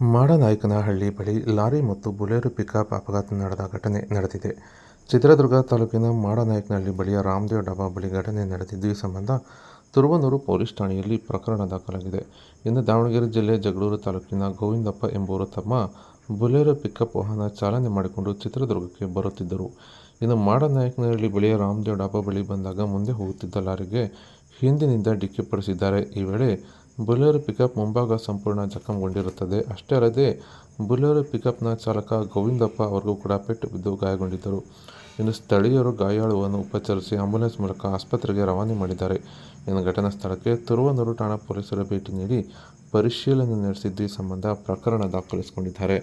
ಮಾಡನಾಯಕನಹಳ್ಳಿ ಬಳಿ ಲಾರಿ ಮತ್ತು Bolero pickup ಅಪಘಾತ ನಡೆದ ಘಟನೆ ನಡೆದಿದೆ. ಚಿತ್ರದುರ್ಗ ತಾಲೂಕಿನ ಮಾಡನಾಯಕನಹಳ್ಳಿ ಬಳಿಯ ರಾಮದೇವ್ ಡಬಾ ಬಳಿ ಘಟನೆ ನಡೆದಿದ್ದು, ಈ ಸಂಬಂಧ ತುರುವನೂರು ಪೊಲೀಸ್ ಠಾಣೆಯಲ್ಲಿ ಪ್ರಕರಣ ದಾಖಲಾಗಿದೆ. ಇನ್ನು ದಾವಣಗೆರೆ ಜಿಲ್ಲೆ ಜಗಳೂರು ತಾಲೂಕಿನ ಗೋವಿಂದಪ್ಪ ಎಂಬುವರು ತಮ್ಮ ಬೊಲೆರೋ ಪಿಕಪ್ ವಾಹನ ಚಾಲನೆ ಮಾಡಿಕೊಂಡು ಚಿತ್ರದುರ್ಗಕ್ಕೆ ಬರುತ್ತಿದ್ದರು. ಇನ್ನು ಮಾಡನಾಯಕನಹಳ್ಳಿ ಬಳಿಯ ರಾಮದೇವ್ ಡಾಬಾ ಬಳಿ ಬಂದಾಗ ಮುಂದೆ ಹೋಗುತ್ತಿದ್ದ ಲಾರಿಗೆ ಹಿಂದಿನಿಂದ ಡಿಕ್ಕಿಹೊಡೆಸಿದ್ದಾರೆ. ಈ ವೇಳೆ ಬೊಲೆರೋ ಪಿಕಪ್ ಮುಂಭಾಗ ಸಂಪೂರ್ಣ ಜಖಂಗೊಂಡಿರುತ್ತದೆ. ಅಷ್ಟೇ ಅಲ್ಲದೆ ಬುಲೆರೋ ಪಿಕಪ್ನ ಚಾಲಕ ಗೋವಿಂದಪ್ಪ ಅವರಿಗೂ ಕೂಡ ಪೆಟ್ಟು ಬಿದ್ದು ಗಾಯಗೊಂಡಿದ್ದರು. ಇನ್ನು ಸ್ಥಳೀಯರು ಗಾಯಾಳುವನ್ನು ಉಪಚರಿಸಿ ಆಂಬುಲೆನ್ಸ್ ಮೂಲಕ ಆಸ್ಪತ್ರೆಗೆ ರವಾನೆ ಮಾಡಿದ್ದಾರೆ. ಇನ್ನು ಘಟನಾ ಸ್ಥಳಕ್ಕೆ ತುರುವನೂರು ಠಾಣಾ ಪೊಲೀಸರು ಭೇಟಿ ನೀಡಿ ಪರಿಶೀಲನೆ ನಡೆಸಿದ್ದು, ಈ ಸಂಬಂಧ ಪ್ರಕರಣ ದಾಖಲಿಸಿಕೊಂಡಿದ್ದಾರೆ.